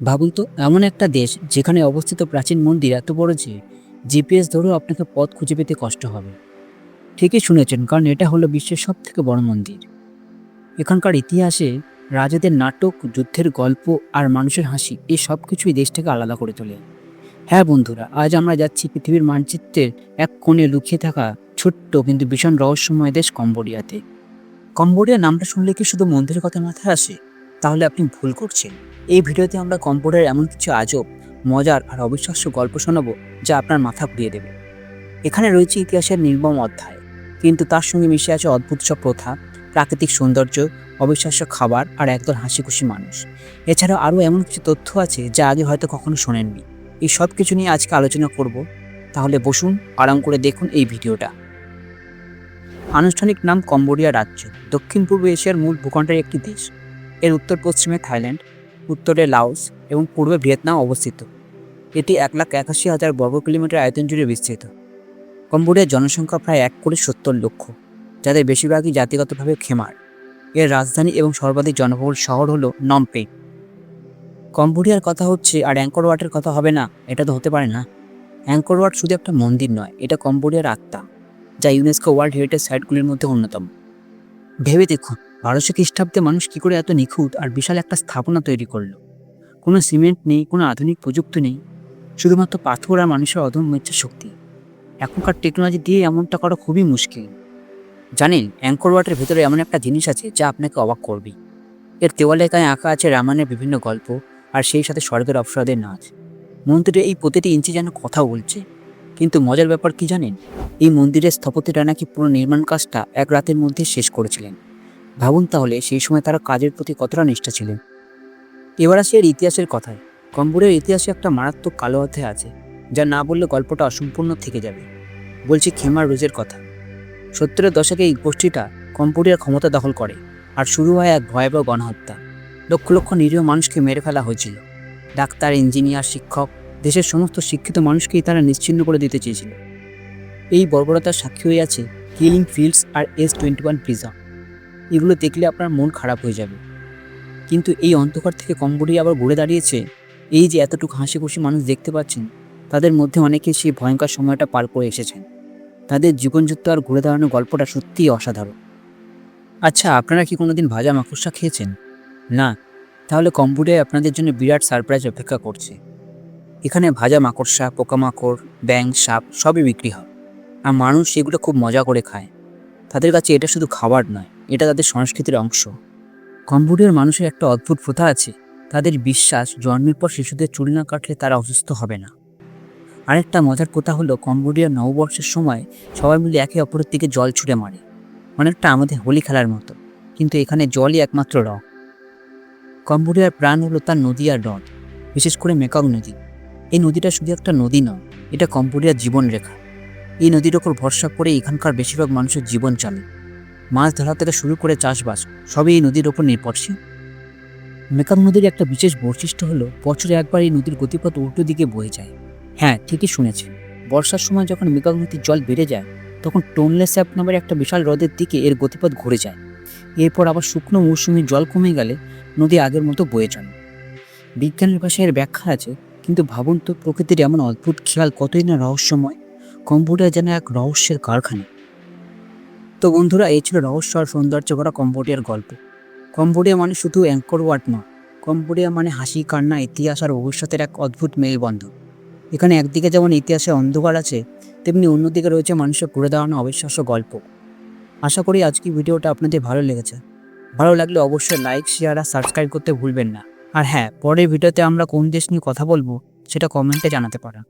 ভাবুন তো, এমন একটা দেশ যেখানে অবস্থিত প্রাচীন মন্দির এত বড় যে জিপিএস ধরেও আপনাকে পথ খুঁজে পেতে কষ্ট হবে। ঠিকই শুনেছেন, কারণ এটা হলো বিশ্বের সব থেকে বড় মন্দির। এখানকার ইতিহাসে রাজাদের নাটক, যুদ্ধের গল্প আর মানুষের হাসি এই সব কিছুই দেশটাকে আলাদা করে তোলে। হ্যাঁ বন্ধুরা, আজ আমরা যাচ্ছি পৃথিবীর মানচিত্রের এক কোণে লুকিয়ে থাকা ছোট্ট কিন্তু ভীষণ রহস্যময় দেশ কম্বোডিয়াতে। কম্বোডিয়া নামটা শুনলে কি শুধু মন্দিরের কথা মাথায় আসে? তাহলে আপনি ভুল করছেন। এই ভিডিওতে আমরা কম্বোডিয়ার এমন কিছু আজব, মজার আর অবিশ্বাস্য গল্প শোনাবো যা আপনার মাথা ঘুরিয়ে দেবে। এখানে রয়েছে ইতিহাসের নির্মম অধ্যায়, কিন্তু তার সঙ্গে মিশে আছে অদ্ভুত সব প্রথা, প্রাকৃতিক সৌন্দর্য, অবিশ্বাস্য খাবার আর একদল হাসি খুশি মানুষ। এছাড়াও আরও এমন কিছু তথ্য আছে যা আগে হয়তো কখনো শোনেননি। এই সব কিছু নিয়ে আজকে আলোচনা করব। তাহলে বসুন, আরাম করে দেখুন এই ভিডিওটা। আনুষ্ঠানিক নাম কম্বোডিয়া রাজ্য দক্ষিণ পূর্ব এশিয়ার মূল ভূখণ্ডের একটি দেশ। এর উত্তর পশ্চিমে থাইল্যান্ড, উত্তরে লাওস এবং পূর্বে ভিয়েতনাম অবস্থিত। এটি এক লাখ একাশি হাজার বর্গ কিলোমিটার আয়তন জুড়ে বিস্তৃত। কম্বোডিয়ার জনসংখ্যা প্রায় এক কোটি সত্তর লক্ষ, যাদের বেশিরভাগই জাতিগতভাবে খেমার। এর রাজধানী এবং সর্বাধিক জনবহুল শহর হলো নমপে। কম্বোডিয়ার কথা হচ্ছে, আর অ্যাঙ্কর ওয়াটের কথা হবে না, এটা তো হতে পারে না। অ্যাঙ্কর ওয়াট শুধু একটা মন্দির নয়, এটা কম্বোডিয়ার আত্মা, যা ইউনেস্কো ওয়ার্ল্ড হেরিটেজ সাইটগুলির মধ্যে অন্যতম। ভেবে দেখুন বারোশো খ্রিস্টাব্দে মানুষ কী করে এত নিখুঁত আর বিশাল একটা স্থাপনা তৈরি করল? কোনো সিমেন্ট নেই, কোনো আধুনিক প্রযুক্তি নেই, শুধুমাত্র পাথর আর মানুষের অদম্য ইচ্ছা শক্তি। এখনকার টেকনোলজি দিয়ে এমনটা করা খুবই মুশকিল। জানেন, অ্যাঙ্কর ওয়াটের ভেতরে এমন একটা জিনিস আছে যা আপনাকে অবাক করবে। এর দেওয়ালে গায়ে আঁকা আছে রামায়ণের বিভিন্ন গল্প আর সেই সাথে স্বর্গের অপসরাদের নাচ। মন্দিরে এই প্রতিটি ইঞ্চি যেন কথা বলছে। কিন্তু মজার ব্যাপার কি জানেন? এই মন্দিরের স্থপতিরা নাকি পুরো নির্মাণ কাজটা এক রাতের মধ্যে শেষ করেছিলেন। ভাবুন তাহলে সেই সময় তারা কাজের প্রতি কতটা নিষ্ঠা ছিলেন। এবার আসি এর ইতিহাসের কথায়। কম্বোডিয়ার ইতিহাসে একটা মারাত্মক কালো অধ্যায় আছে, যা না বললে গল্পটা অসম্পূর্ণ থেকে যাবে। বলছি খেমার রোজের কথা। সত্তরের দশকে এই গোষ্ঠীটা কম্বোডিয়ার ক্ষমতা দখল করে, আর শুরু হয় এক ভয়াবহ গণহত্যা। লক্ষ লক্ষ নিরীহ মানুষকে মেরে ফেলা হয়েছিল। ডাক্তার, ইঞ্জিনিয়ার, শিক্ষক, দেশের সমস্ত শিক্ষিত মানুষকেই তারা নিশ্চিহ্ন করে দিতে চেয়েছিল। এই বর্বরতার সাক্ষী হয়ে আছে কিলিং ফিল্ডস আর এস টোয়েন্টি ওয়ান প্রিজম। এগুলো দেখলে আপনার মন খারাপ হয়ে যাবে। কিন্তু এই অন্ধকার থেকে কম্বোডিয়া আবার ঘুরে দাঁড়িয়েছে। এই যে এতটুকু হাসি খুশি মানুষ দেখতে পাচ্ছেন, তাদের মধ্যে অনেকে সেই ভয়ঙ্কর সময়টা পার করে এসেছেন। তাদের জীবনযুক্ত আর ঘুরে দাঁড়ানোর গল্পটা সত্যিই অসাধারণ। আচ্ছা আপনারা কি কোনোদিন ভাজা মাকড়সা খেয়েছেন? না, তাহলে কম্বোডিয়ায় আপনাদের জন্য বিরাট সারপ্রাইজ অপেক্ষা করছে। এখানে ভাজা মাকড়সা, পোকামাকড় ব্যাং সাপ সবই বিক্রি হয়। আর মানুষ সেগুলো খুব মজা করে খায়। তাদের কাছে এটা শুধু খাবার নয়। এটা তাদের সংস্কৃতির অংশ। কম্বোডিয়ার মানুষের একটা অদ্ভুত প্রথা আছে, তাদের বিশ্বাস জন্মের পর শিশুদের চুল না কাটলে তারা অসুস্থ হবে না। আরেকটা মজার কথা হলো, কম্বোডিয়ার নববর্ষের সময় সবাই মিলে একে অপরের দিকে জল ছুঁড়ে মারে। অনেকটা আমাদের হোলি খেলার মতো, কিন্তু এখানে জলই একমাত্র রং। কম্বোডিয়ার প্রাণ হলো তার নদী আর হ্রদ, বিশেষ করে মেকং নদী। এই নদীটা শুধু একটা নদী নয়, এটা কম্বোডিয়ার জীবনরেখা। এই নদীর ওপর ভরসা করে এখানকার বেশিরভাগ মানুষের জীবন চলে। মাছ ধরা থেকে শুরু করে চাষবাস, সবই এই নদীর ওপর নির্ভরশীল। মেকাং নদীর একটা বিশেষ বৈশিষ্ট্য হলো, বছরে একবার এই নদীর গতিপথ উল্টো দিকে বয়ে যায়। হ্যাঁ ঠিকই শুনেছেন। বর্ষার সময় যখন মেকাং নদীর জল বেড়ে যায়, তখন টোনলে স্যাপ নামের একটা বিশাল হ্রদের দিকে এর গতিপথ ঘুরে যায়। এরপর আবার শুকনো মৌসুমে জল কমে গেলে নদী আগের মতো বয়ে চলে। বিজ্ঞানের ভাষায় এর ব্যাখ্যা আছে, কিন্তু ভাবুন তো, প্রকৃতির এমন অদ্ভুত খেয়াল কতই না রহস্যময়। কম্পিউটার যেন এক রহস্যের কারখানা। তো বন্ধুরা, এই ছিল রহস্য আর সৌন্দর্য করা কম্বোডিয়ার গল্প। কম্বোডিয়া মানে শুধু অ্যাঙ্কর ওয়ার্ড নয়, কম্বোডিয়া মানে হাসি, কান্না, ইতিহাস আর ভবিষ্যতের এক অদ্ভুত মেলবন্ধন। এখানে একদিকে যেমন ইতিহাসে অন্ধকার আছে, তেমনি অন্যদিকে রয়েছে মানুষের ঘুরে দাঁড়ানো অবিশ্বাস্য গল্প। আশা করি আজকে ভিডিওটা আপনাদের ভালো লেগেছে। ভালো লাগলে অবশ্যই লাইক শেয়ার আর সাবস্ক্রাইব করতে ভুলবেন না। আর হ্যাঁ পরের ভিডিওতে আমরা কোন দেশ নিয়ে কথা বলব, সেটা কমেন্টে জানাতে পারেন।